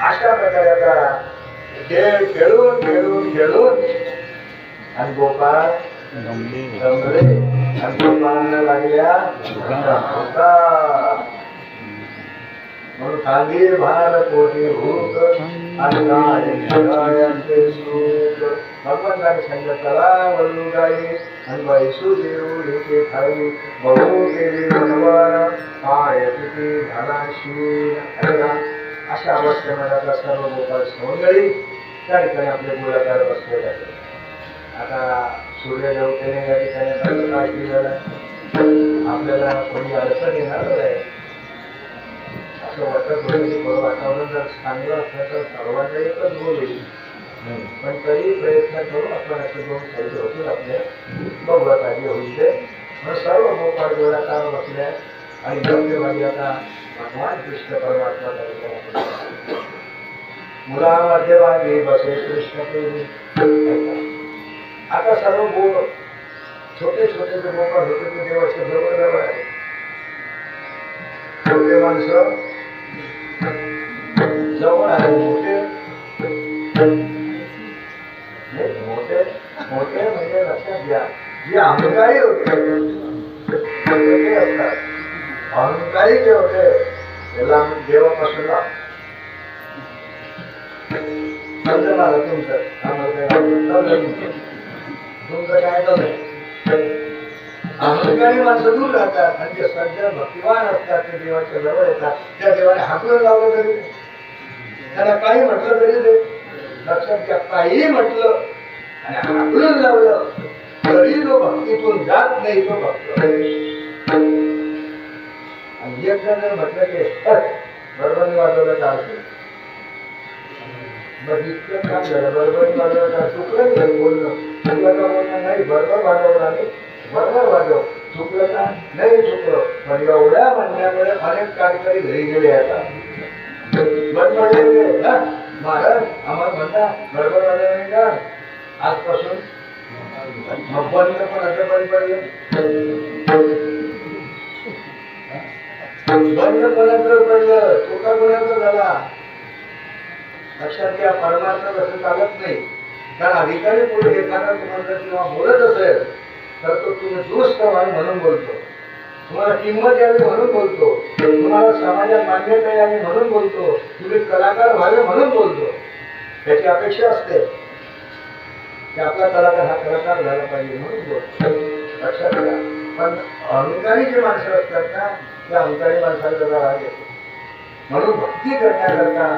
अशा प्रकारे खेळ खेळून खेळून खेळून आणि गोपाळ जमले आणि गोपाळांना लागल्या. म्हणून खाली भार कोटी भूक आणि काय जगायचे सुख. भगवंताने सांगितलं चला वळू गाई आणि वैसू देऊ येते खाई बहु गेली बनवार पाय किती झाला शील अरे वा, अशा अवस्थेमध्ये आता सर्व गोपाळ सवंगडी त्या ठिकाणी आपले गोलाकार बसले जाते आता सूर्य देवतेने या ठिकाणी आपल्याला काय केलेलं आहे आपल्याला कोणी अडचण येणार आहे असं वाटत वातावरण जर चांगलं असलं तर सर्वांना एकच गोल होईल. पण तरी प्रयत्न करू आपण असे दोन साईड होतील आपल्या. बघूया काय होईल ते. सर्व गोपाळ गोळाकार बसल्या आणि योग्य आता भगवान कृष्ण परमात्मा त्या मुला मध्यभागी बसे कृष्ण आता सर्व गो छोटे छोटे जे गोपाळ होते ते देवाच्या जवळ जवळ आहे छोटे माणसं जवळ आहे मोठे. मोठे मोठे म्हणजे लक्षात घ्या. जे अहंकारी होते अहंकारी जे होते त्याला आम्ही देवापासून लाभ तुमचं. तुमचं. काय चाललंय? अहंकारी माणसं दूर राहतात. आणि जे सज्जन भक्तिवान असतात. ते देवाच्या जवळ येतात. त्या देवाने हाकलून लावलं तरी. त्याला काही म्हटलं तरी ते लक्षात घ्या. काही म्हटलं आणि हाकलून लावलं तरी जो भक्तीतून जात नाही तो भक्त. आणि एक जण जर म्हटलं की "हट, बरोबरने वाजवलं चार मग इतकं काम झालं बरोबरने वाजवलं चार चुकलं नाही बोलणं. चुकलं का बोलणं नाही बरोबर वाजवलं आणि बरोबर वाजव चुकलं का? नाही चुकलं. पण एवढ्या म्हणण्यामुळे अनेक कार्यकरी घरी गेले आता. महाराज आम्हाला म्हणता बरोबर वाजवलं नाही का? आजपासून. मग बंद पण असं बंद पडलं. बंद कोणाचं पडलं कोणाचा झाला. लक्षात घ्या परमार्थ तसं चालत नाही. कारण अधिकारी पुढे एखादा तुम्हाला किंवा बोलत असेल तर तो तुम्ही दुरुस्त व्हावे म्हणून बोलतो. तुम्हाला किंमत यावी म्हणून बोलतो. तुम्हाला समाजात मान्यता यावी म्हणून बोलतो. तुम्ही कलाकार व्हावे म्हणून बोलतो. त्याची अपेक्षा असते. की आपला कलाकार हा कलाकार झाला पाहिजे म्हणून बोलतो. लक्षात घ्या. पण अहंकारी जे माणसं असतात ना त्या अहंकारी माणसाला जरा राग येतो. म्हणून भक्ती करण्याकरता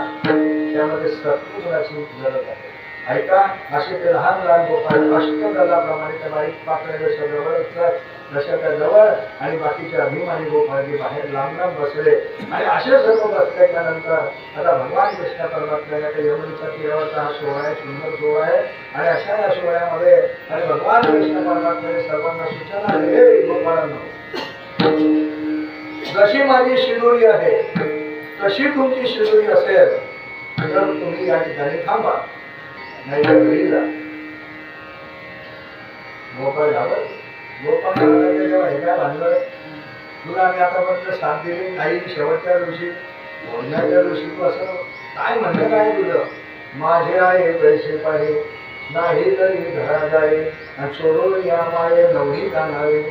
त्यामध्ये सत्वगुणाची गरज आहे. ऐका असे ते लहान लहान गोपाळ अष्टदलाप्रमाणे त्या बारीक पाकळ्या जशा असतात तशा जवळ आणि बाकीचे अभिमानी गोपाळजी बाहेर लांब लांब बसले. आणि असे सर्व बसल्याच्या नंतर आता भगवान कृष्ण परमात्म्याने त्या यमुनीच्या तीरावरचा हा सोहळा आहे सुंदर सोहळा आहे. आणि अशा या सोहळ्यामध्ये आणि भगवान कृष्ण परमात्म्याने सर्वांना सूचना आहे "हे गोपाळांनो जशी माझी शिदुरी आहे तशी तुमची शिदुरी असेल तर तुम्ही या ठिकाणी थांबा नाही तर घरी जा. गोपाळ तुला आम्ही आतापर्यंत साथ दिली नाही शेवटच्या दिवशी बोलण्याच्या दिवशी तू असं काय म्हणणं काय तुझं माझे आहे पैसे पाहिजे? नाही तरी घरा जाई आणि सोडून या माये नवरी कानावे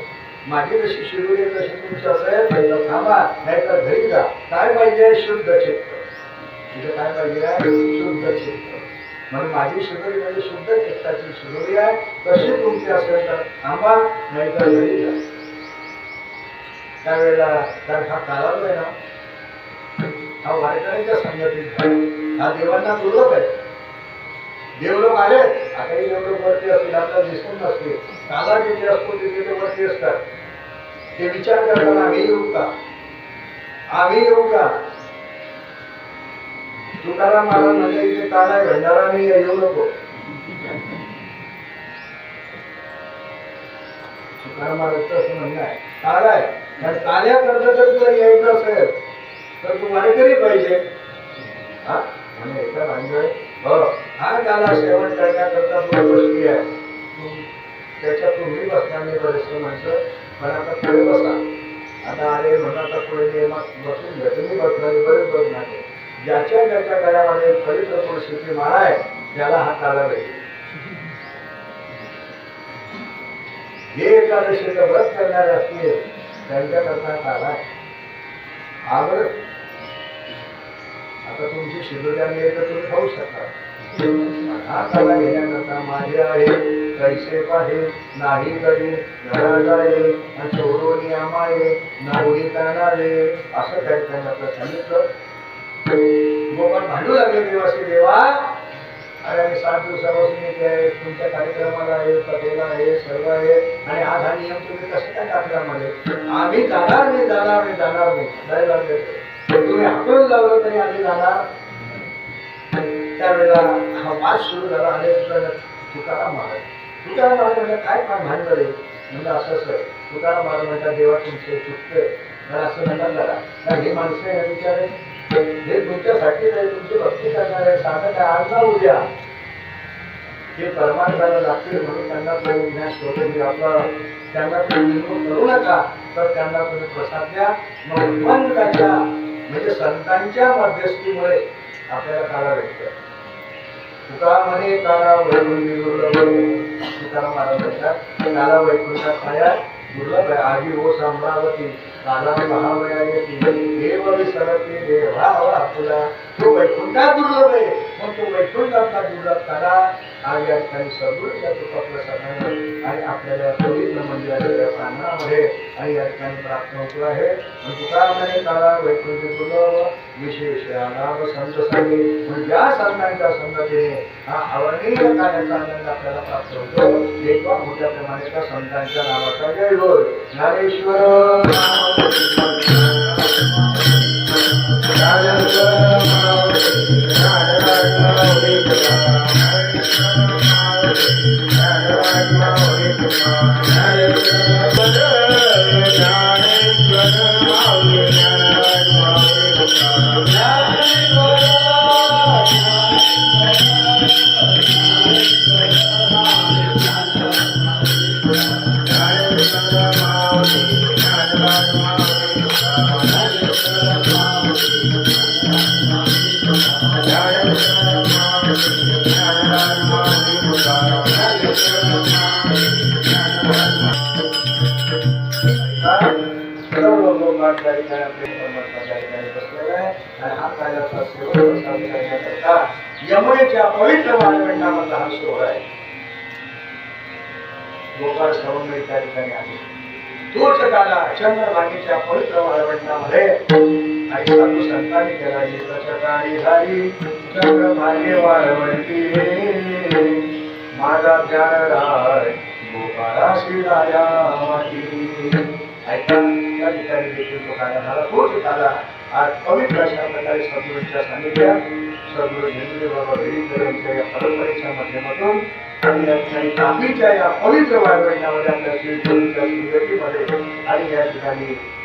माझी जशी शिरूर आहे तशी तुमची असेल तर थांबा नाही तर घरी जा काय पाहिजे शुद्ध चित्त. तिथे काय पाहिजे? शुद्ध चित्त. म्हणून माझी शिदोरी म्हणजे शुद्ध चित्ताची शिदोरी आहे. तशी तुमची असेल तर थांबा नाही तर घरी जा. त्यावेळेला तर हा कालावध आहे ना हा वारकऱ्यांच्या संगतीत हा देवांना दुर्लभ आहे. देवलोक आले आताही देवलोक वरती असतील आपल्याला दिसून नसते काला जिथे असतो तिथे ते वरती असतात. ते विचार करतात आम्ही येऊ का? आम्ही येऊ का? तुकाराम महाराज म्हणजे इथे काल आहे मी येऊ नको. तुकाराम महाराजचं असं म्हणणं आहे. काल आहे. आणि काल्या करता जर तुला यायचं असेल तर तू वारकरी पाहिजे. हा? म्हणजे एका भांडवल हो. हा काला सेवन करण्याकरता तू बसली आहे. त्याच्या तुम्ही बसल्याने बरेचसे माणसं. पण आता पुढे बसा. आता अरे म्हणा आता पुढे नियमात बसून घ्या तुम्ही बसणार बरेच बसणार ज्याच्या ज्याच्या गळ्यामध्ये पवित्र तुळशीची माळा आहे त्याला हा काला जे एकादशीचं व्रत करणारे असतील त्यांच्याकरता काला आहे आता तुमची शिदोरी आणली तर तुम्ही खाऊ शकता. हा काला घेण्याकरता माझे आहे कैसे पाहे नाही गडी घरा जाये आणि चोरोनी आमाये नावडी करणारे असं काही त्यांनी सांगितलं. भांडू लागले देवाशी देवा. अरे आम्ही सात दिवसापासून इथे आहे तुमच्या कार्यक्रमाला आहे कथेला आहे सर्व आहे. आणि आज हा नियम तुम्ही कसं काय टाकला मध्ये? आम्ही जाणार नाही जाणार नाही जाणार नाही जाय लागले तुम्ही हाकलून लावलं तरी आम्ही जाणार. त्यावेळेला हा वाद सुरू झाला. आणि तुकाराम महाराज. तुकाराम महाराज म्हणजे काय काम भांडलं रे म्हणजे असं. सर तुकाराम महाराज म्हणतात देवा तुमचे चुकतंय असं म्हणतात जरा हे माणसं आहे विचार हे तुमच्यासाठी नाही तुमची भक्ती करणार आहे साधं काय आज ना उद्या. हे परमार्थाला लागतील म्हणून त्यांना तो ज्ञान शोधून आपला त्यांना तो करू नका तर त्यांना तुम्ही प्रसाद द्या. मग भगवंताच्या म्हणजे संतांच्या मध्यस्थीमुळे आपल्याला काळा भेटतं. तुका म्हणे काळा वैकुंठी दुर्लभ तुकाराम महाराज म्हणतात काला वैकुंठात काय दुर्लभ आहे. हो आधी ओ संभावती काला महावया देव विसरती देवा तुला तो वैकुंठात दुर्लभ आहे. मग तो वैकुंठातला दुर्लभ काला हा या ठिकाणी सर्व या आपल्या सगळ्यांना आणि आपल्याला पवित्र मंदिराच्या प्रांगणामध्ये आणि या ठिकाणी प्राप्त होतो आहे. तुकारामाने काळा वैकुंठी दुर्लभ विशेष लाभ संत सांगे म्हणजे ज्या संतांच्या संगतीने हा अवर्णीय कार्याचा आनंद आपल्याला प्राप्त होतो. एकवा मोठ्या प्रमाणे त्या संतांच्या नावाचा जय होय. ज्ञानेश्वर यमुनेच्या पवित्र वाळवंटामधला हा सोहळा आहे गोपाळ सवंगडी त्या ठिकाणी आहे. तोच काला चंद्रभागेच्या पवित्र वाळवंटामध्ये आणि साधू संतांनी केला सकाळी झाली चंद्रभागे वाळवंटी. माझा प्यार राय गोपाळाशी राया ऐका या ठिकाणी देखील झाला. आज पवित्र अशा प्रकारे सद्गुरूंच्या सांगितल्या सद्गुरू झेंडुरे बाबा विरीकर यांच्या या परंपरेच्या माध्यमातून आणि या ठिकाणी या पवित्र वाळवंटामध्ये आपल्या श्रीदेवीच्या सुंदरीमध्ये आणि या ठिकाणी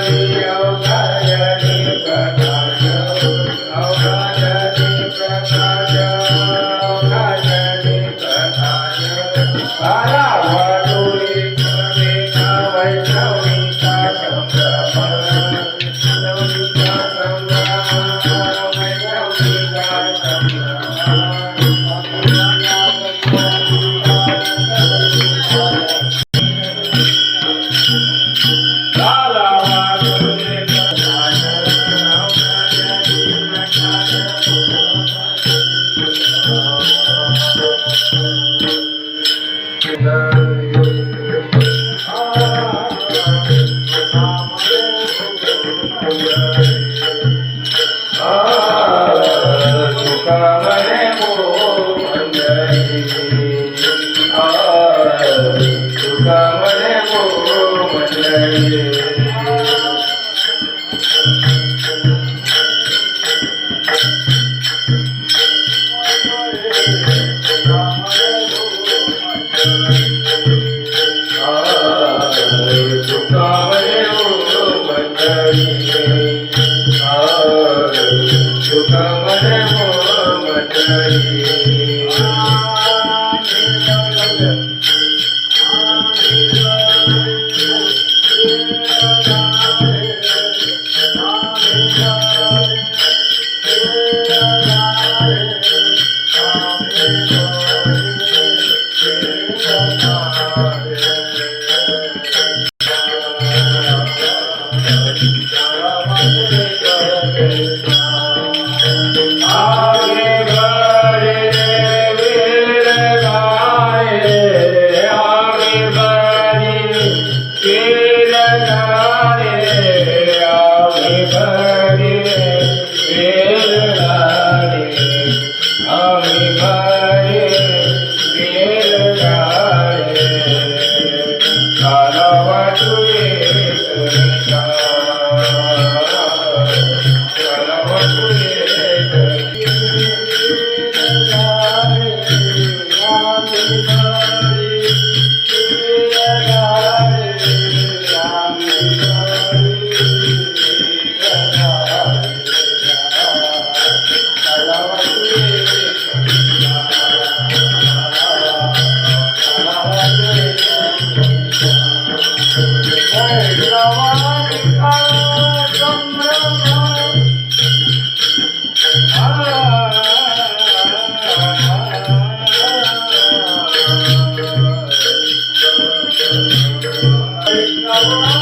Hallelujah. ಸುಖಮದ ಮೋಮದ Hare Hare. Allah